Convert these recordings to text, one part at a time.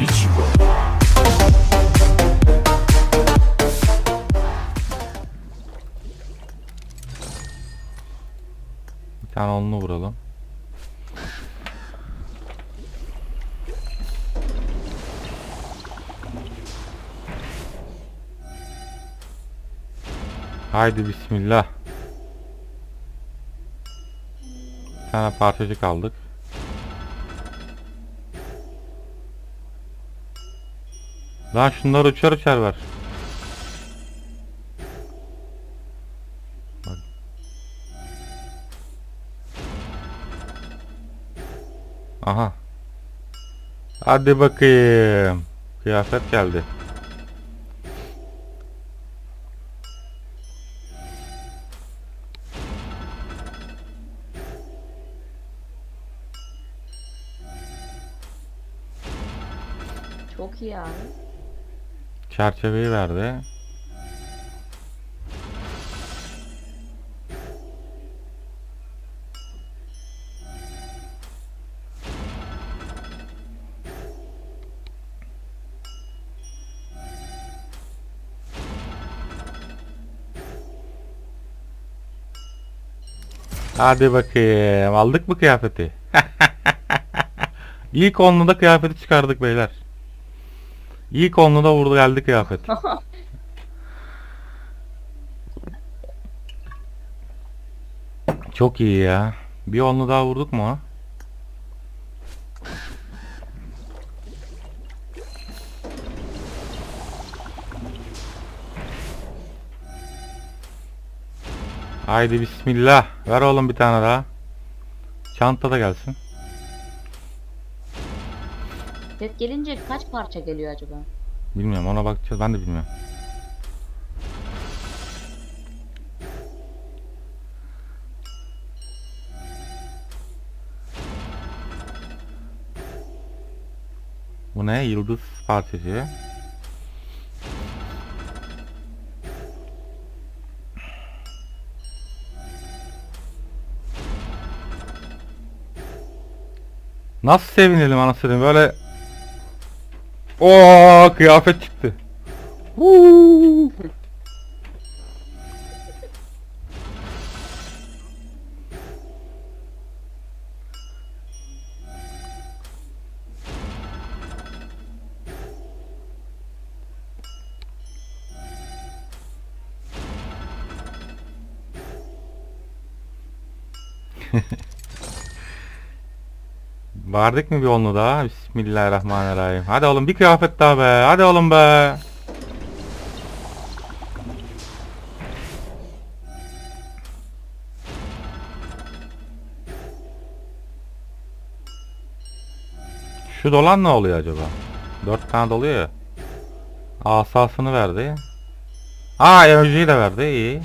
Bir tane onlu vuralım. Haydi bismillah. Bir tane parçacık aldık. Lan şunları uçar uçar ver. Bak. Aha. Hadi bakayım. Kıyafet geldi. Çerçeveyi verdi. Hadi bakayım. Aldık mı kıyafeti? İlk onluda kıyafeti çıkardık beyler. İlk onluda vurdu geldi kıyafet. Çok iyi ya. Bir onlu daha vurduk mu? Haydi bismillah. Ver oğlum bir tane daha. Çanta da gelsin. Set gelince kaç parça geliyor acaba? Bilmiyorum ona bakacağız ben de bilmiyorum. Bu ne? Yıldız parçacığı. Nasıl sevinelim anasını böyle Oo kıyafet çıktı. Huu. Vardık mı bir onlu daha? Bismillahirrahmanirrahim. Hadi oğlum bir kıyafet daha be. Hadi oğlum be. Şu dolan ne oluyor acaba? Dört tane doluyor ya. Asasını verdi. Aa emojiyi de verdi. iyi.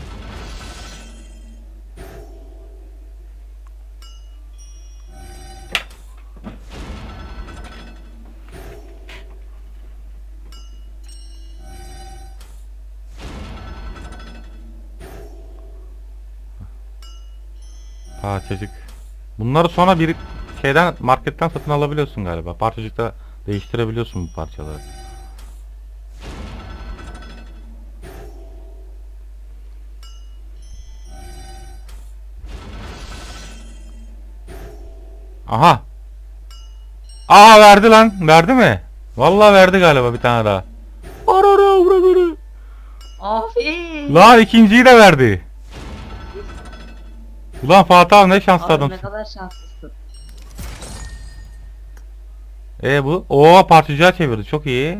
Parçacık. Bunları sonra bir şeyden marketten satın alabiliyorsun galiba. Parçacıkta değiştirebiliyorsun bu parçaları. Aha. Aa verdi lan. Verdi mi? Vallahi verdi galiba bir tane daha. Arara, arara. Aferin. Lan ikinciyi de verdi. Ulan Fatih abi ne şanslı Abi ne kadar şanslısın. E bu? Oo parçacığa çevirdi. Çok iyi.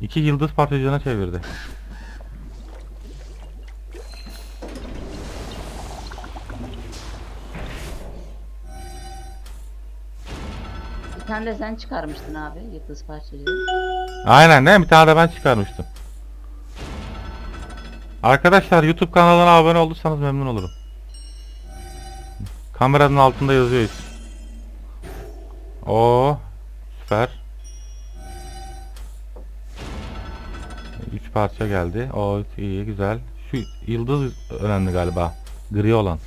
İki yıldız parçacığına çevirdi. Bir tane de sen çıkarmıştın abi yıldız parçacığı. Aynen değil mi? Bir tane de ben çıkarmıştım. Arkadaşlar YouTube kanalına abone olursanız memnun olurum. Kameranın altında yazıyor isim. Oo süper. Üç parça geldi. O iyi güzel. Şu yıldız önemli galiba. Gri olan.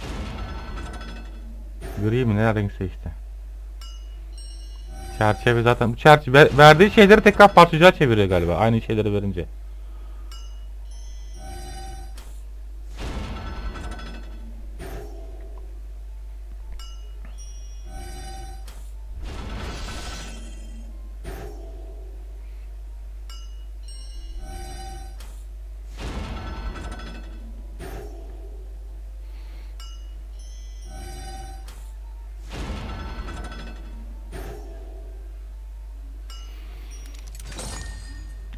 Gri mi ne renkse işte. Çerçeve zaten bu çerçeve ver- verdiği şeyleri tekrar parçacığa çeviriyor galiba. Aynı şeyleri verince.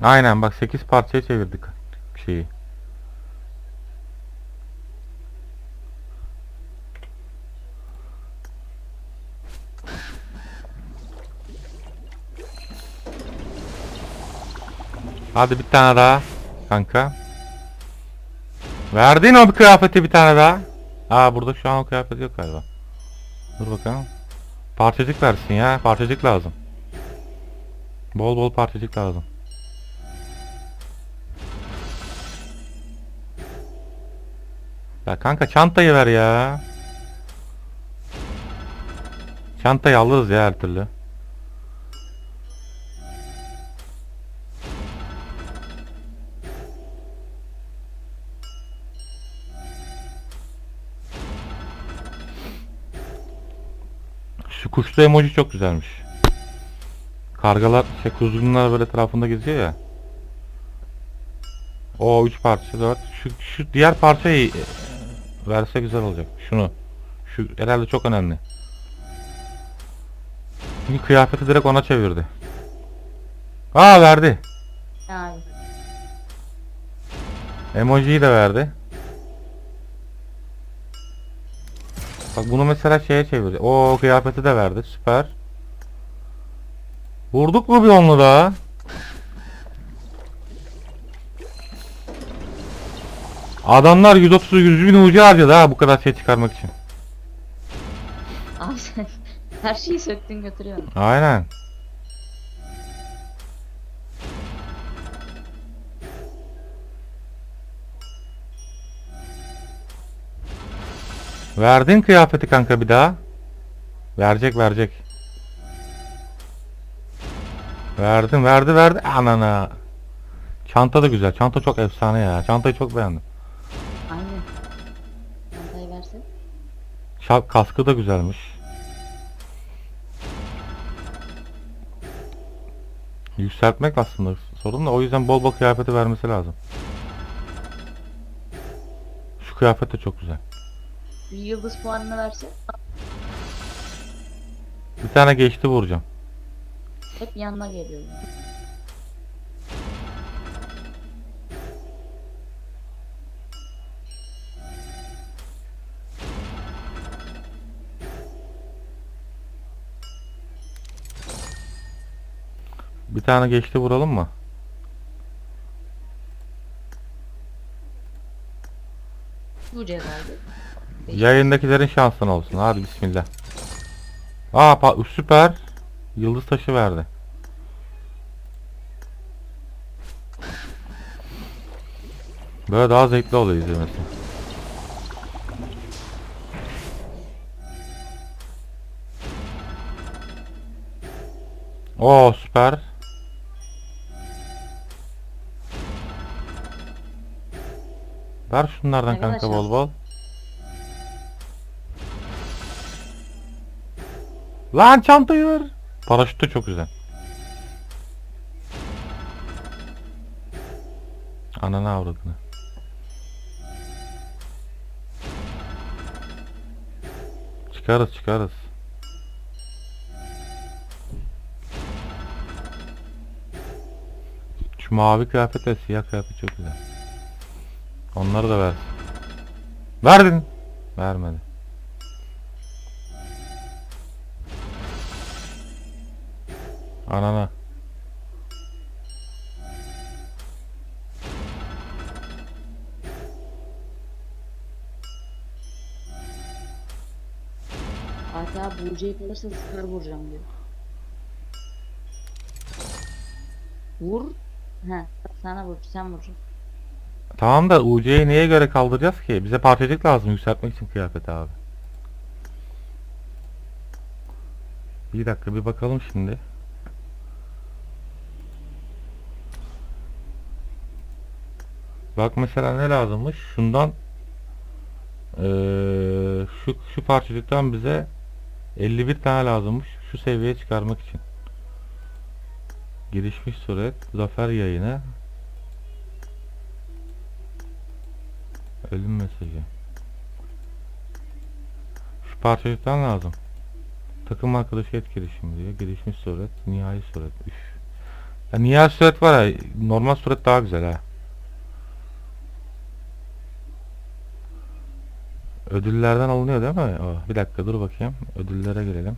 Aynen bak 8 parçaya çevirdik şeyi. Hadi bir tane daha kanka. Verdin o bir kıyafeti bir tane daha. Aa burada şu an o kıyafet yok galiba. Dur bakalım. Parçacık versin ya. Parçacık lazım. Bol bol parçacık lazım. Ya kanka çantayı ver ya. Çantayı alırız ya her türlü. Şu kuşlu emoji çok güzelmiş. Kargalar, şey kuzgunlar böyle etrafında geziyor ya. O 3 parça 4. Şu, şu diğer parçayı verse güzel olacak. Şunu. Şu herhalde çok önemli. Çünkü kıyafeti direkt ona çevirdi. Aa verdi. Emojiyi de verdi. Bak bunu mesela şeye çevirdi. O kıyafeti de verdi. Süper. Vurduk mu bir onlu daha? Adamlar 130 100 bin ucu harcadı ha bu kadar şey çıkarmak için. Abi sen her şeyi söktün götürüyorsun. Aynen. Verdin kıyafeti kanka bir daha. Verecek verecek. Verdin verdi verdi. Anana. Çanta da güzel. Çanta çok efsane ya. Çantayı çok beğendim. Şap kaskı da güzelmiş. Yükseltmek aslında sorun da o yüzden bol bol kıyafeti vermesi lazım. Şu kıyafet de çok güzel. Bir yıldız puanını versin. Bir tane geçti vuracağım. Hep yanına geliyor. Bir tane geçti vuralım mı? Bu cezaydı. Yayındakilerin şansın olsun. Hadi bismillah. Aa pa- süper. Yıldız taşı verdi. Böyle daha zevkli oluyor izlemesi. Oo süper. Ver şunlardan Ne kadar kanka bol bol. Lan çantayı ver. Paraşüt de çok güzel. Ananı avradını. Çıkarız çıkarız. Şu mavi kıyafet ve siyah kıyafet çok güzel. Onları da ver. Verdin. Vermedi. Anana. Fatih abi Burcu'yu kalırsa sıkar vuracağım diyor. Vur. He. Sana vur. Sen vur. Tamam da UC'yi neye göre kaldıracağız ki? Bize parçacık lazım yükseltmek için kıyafet abi. Bir dakika bir bakalım şimdi. Bak mesela ne lazımmış? Şundan ee, şu, şu parçacıktan bize 51 tane lazımmış. Şu seviyeye çıkarmak için. Girişmiş suret. Zafer yayını. Ölüm mesajı. Şu parçacıktan lazım. Takım arkadaşı etkileşimi diyor. Gelişmiş suret, nihai suret. Üf. Ya nihai suret var ya, normal suret daha güzel ha. Ödüllerden alınıyor değil mi? Oh, bir dakika dur bakayım. Ödüllere girelim.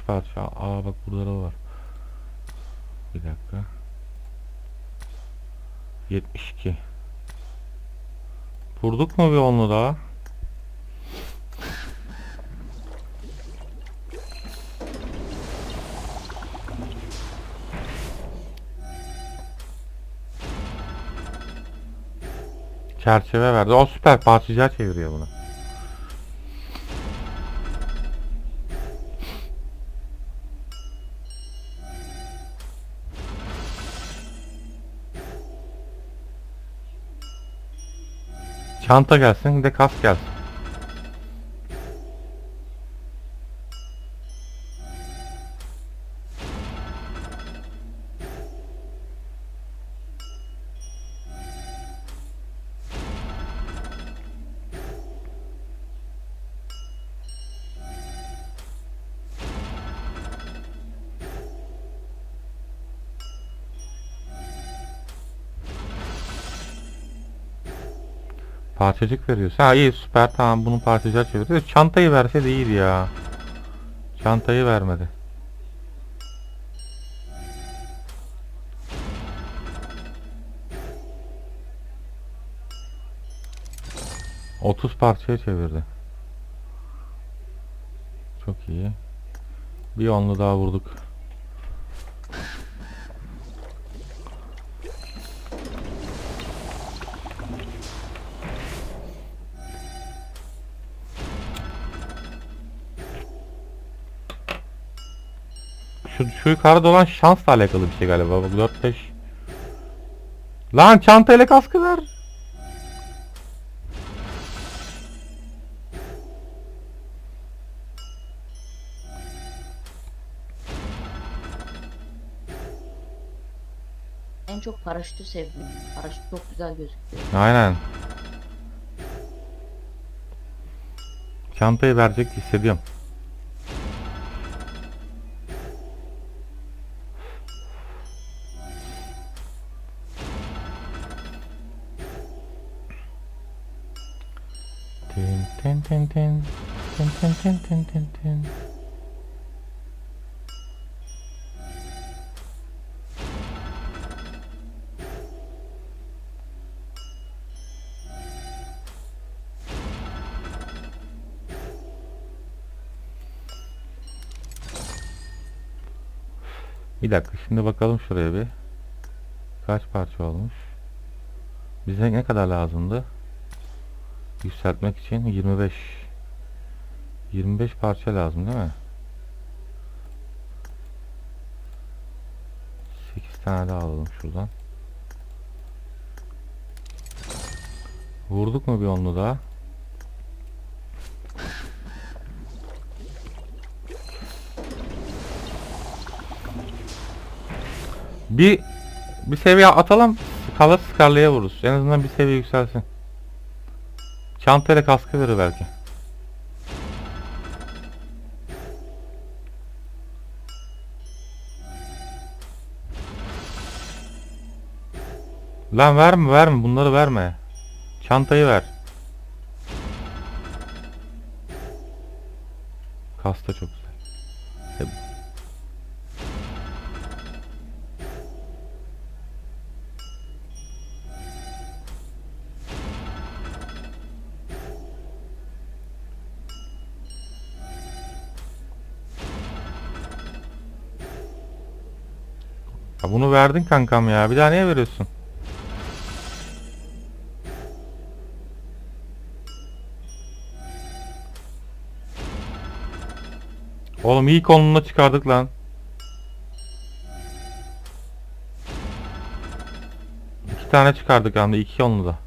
3 parça. Aa bak burada da var. Bir dakika. 72. Vurduk mu bir onu daha? Çerçeve verdi. O süper parçacığa çeviriyor bunu. Çanta gelsin de kask gelsin. Parçacık veriyorsa ha iyi süper tamam bunun parçacığa çeviriyor. Çantayı verse de iyiydi ya. Çantayı vermedi. Otuz parçaya çevirdi. Çok iyi. Bir onlu daha vurduk. Şu, şu yukarıda olan şansla alakalı bir şey galiba. Bak 4 5. Lan çantayla kaskı ver. En çok paraşütü sevdim. Paraşüt çok güzel gözüküyor. Aynen. Çantayı verecek hissediyorum. Tin tin tin tin tin tin tin tin tin tin. Bir dakika şimdi bakalım şuraya bir. Kaç parça olmuş? Bize ne kadar lazımdı? Yükseltmek için 25. 25 parça lazım değil mi? 8 tane daha alalım şuradan. Vurduk mu bir onlu daha? Bir bir seviye atalım. Skala skarlaya vururuz. En azından bir seviye yükselsin. Çantayla kaskı verir belki. Lan verme verme bunları verme. Çantayı ver. Kasta çok Ya bunu verdin kankam ya. Bir daha niye veriyorsun? Oğlum iyi konumuna çıkardık lan. İki tane çıkardık hem de iki konumda.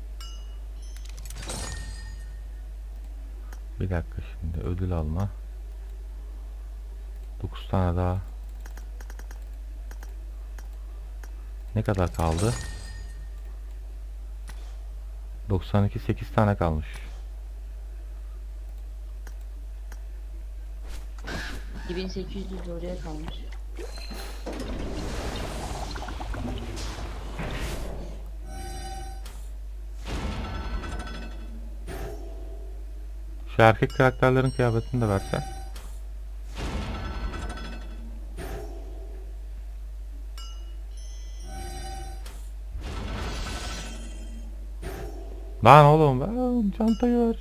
Bir dakika şimdi ödül alma. 9 tane daha. Ne kadar kaldı? 92 8 tane kalmış. ...2800 oraya kalmış. Şu erkek karakterlerin kıyafetini de versen. Lan oğlum ben çantayı ver.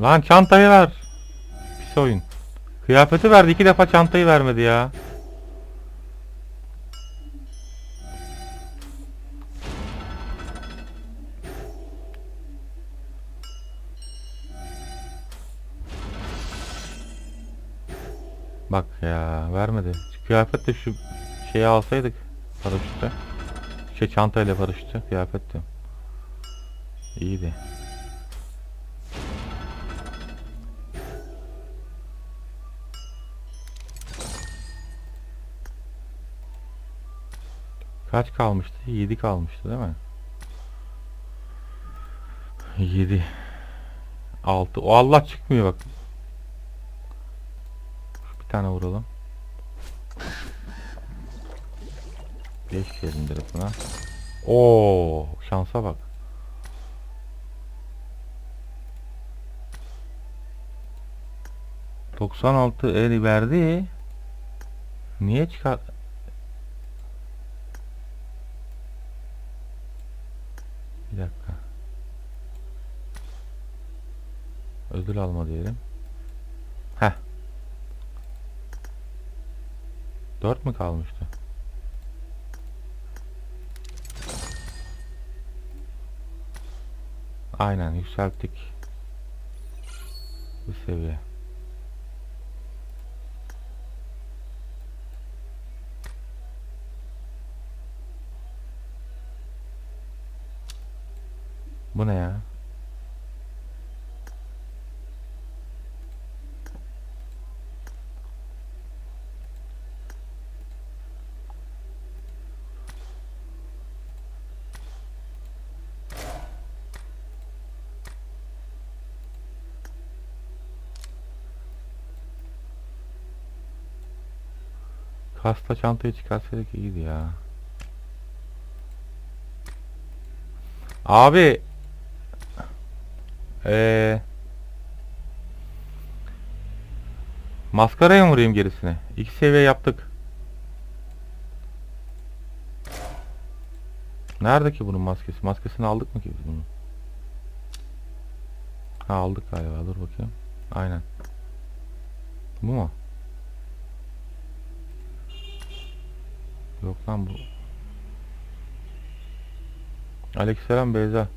Lan çantayı ver. Pis oyun. Kıyafeti verdi iki defa çantayı vermedi ya. Vermedi. Kıyafet de şu şeyi alsaydık paraşütte. Şey çantayla paraşütte kıyafet de. İyiydi. Kaç kalmıştı? 7 kalmıştı değil mi? 7 6 O Allah çıkmıyor bak. Bir tane vuralım. 5 diyelim direkt buna. Oo, şansa bak. Doksan altı el verdi. Niye çıkar? Bir dakika. Ödül alma diyelim. Heh. 4 mü kalmıştı? Aynen yükselttik. Bu seviye. Bu ne ya? Kasta çantayı çıkarsaydık iyiydi ya. Abi ee, maskaraya mı vurayım gerisine? İki seviye yaptık. Nerede ki bunun maskesi? Maskesini aldık mı ki biz bunun? Ha aldık galiba. Dur bakayım. Aynen. Bu mu? Yok lan bu. Aleykümselam Beyza.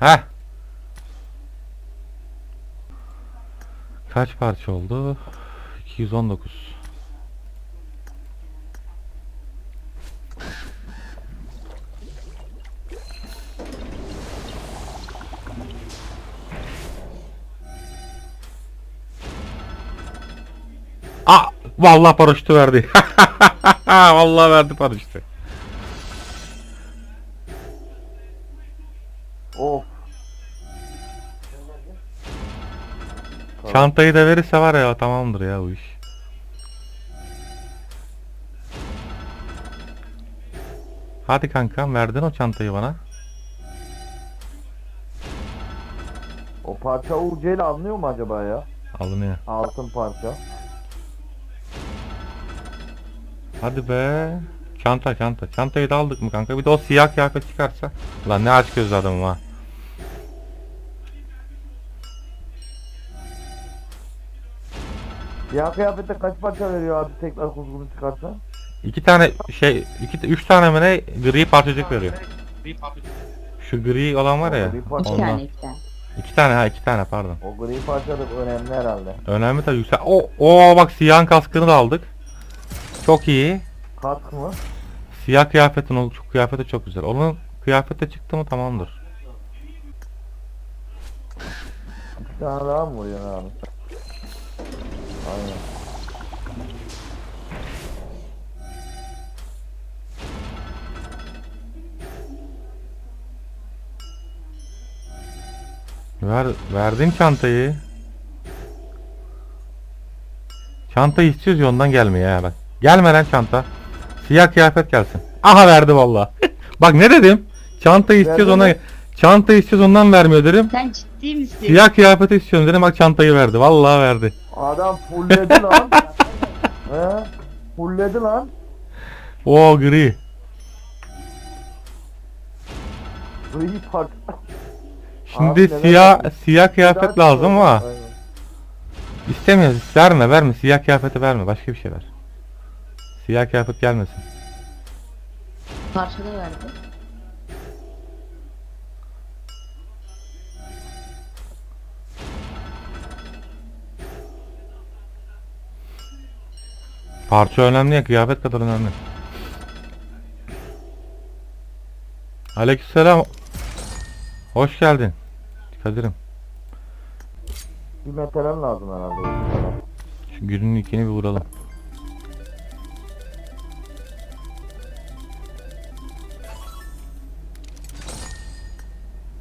Heh. Kaç parça oldu? 219. vallahi paraşütü verdi. vallahi verdi paraşütü. Of. Çantayı da verirse var ya tamamdır ya bu iş. Hadi kankam verdin o çantayı bana. O parça ile alınıyor mu acaba ya? Alınıyor. Altın parça. Hadi be. Çanta çanta. Çantayı da aldık mı kanka? Bir de o siyah kıyafet çıkarsa. Lan ne aç gözlü adamım ha. Siyah kıyafette kaç parça veriyor abi tekrar kuzgunu çıkarsa? İki tane şey, iki, üç tane mi ne gri parçacık veriyor. Şu gri olan var ya. İki Ondan. tane iki tane. İki tane ha iki tane pardon. o gri parça da önemli herhalde. Önemli tabii yüksel. O, o bak siyahın kaskını da aldık. Çok iyi. Kask mı? Siyah kıyafetin o çok kıyafeti çok güzel. Onun kıyafete çıktı mı tamamdır. Bir tane daha mı vuruyorsun abi? Aynen. Ver, verdin çantayı. Çantayı istiyoruz ya ondan gelmiyor ya bak. Gelmeden çanta. Siyah kıyafet gelsin. Aha verdi valla. bak ne dedim? Çantayı istiyoruz Verdi ona. mi? Çantayı istiyoruz ondan vermiyor dedim. Sen ciddi misin? Siyah kıyafeti istiyorum dedim bak çantayı verdi. Vallahi verdi. Adam fullledi lan. He? Fullledi lan. O gri. Gri parça. Şimdi Abi neden siyah verdin? siyah kıyafet lazım ama Aynen. istemiyoruz. Verme verme siyah kıyafeti verme. Başka bir şey ver. Siyah kıyafet gelmesin. Parçada verdi. Parça önemli ya kıyafet kadar önemli. Aleykümselam. Hoş geldin. Kadir'im. Bir metal lazım herhalde. Şu günün ikini bir vuralım.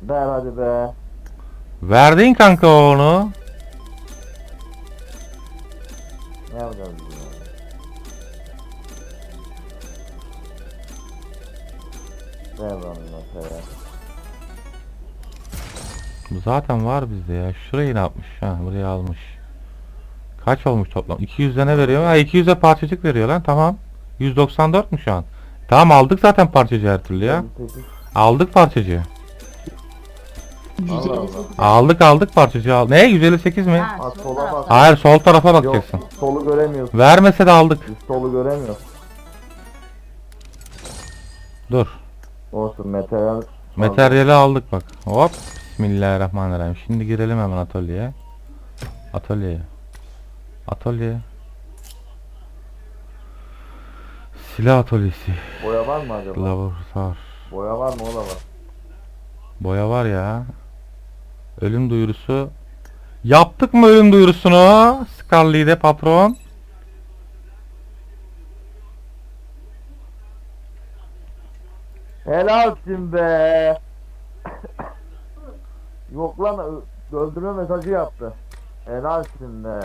Ver hadi be. Verdin kanka onu. Ne yapacağız biz ya? Ver bir metal. Bu zaten var bizde ya. Şurayı ne yapmış? Ha buraya almış. Kaç olmuş toplam? 200'e ne veriyor? Ha 200'e parçacık veriyor lan. Tamam. 194 mu şu an? Tamam aldık zaten parçacığı her türlü ya. 58. Aldık parçacığı. Allah 158. Aldık aldık parçacığı. Al. Ne? 158 mi? Ha, Ha, sol sola bak. Hayır sol tarafa Yok bakacaksın. solu göremiyorsun. Vermese de aldık. Biz solu göremiyoruz. Dur. Olsun metal. Materyali aldık bak. Hop. Bismillahirrahmanirrahim. Şimdi girelim hemen atölyeye. Atölyeye. Atölye. Silah atölyesi. Boya var mı acaba? Laboratuvar. Boya var mı o da var. Boya var ya. Ölüm duyurusu. Yaptık mı ölüm duyurusunu? Scarlet'e patron. Helalsin be. Yok lan öldürme mesajı yaptı. Helalsin be.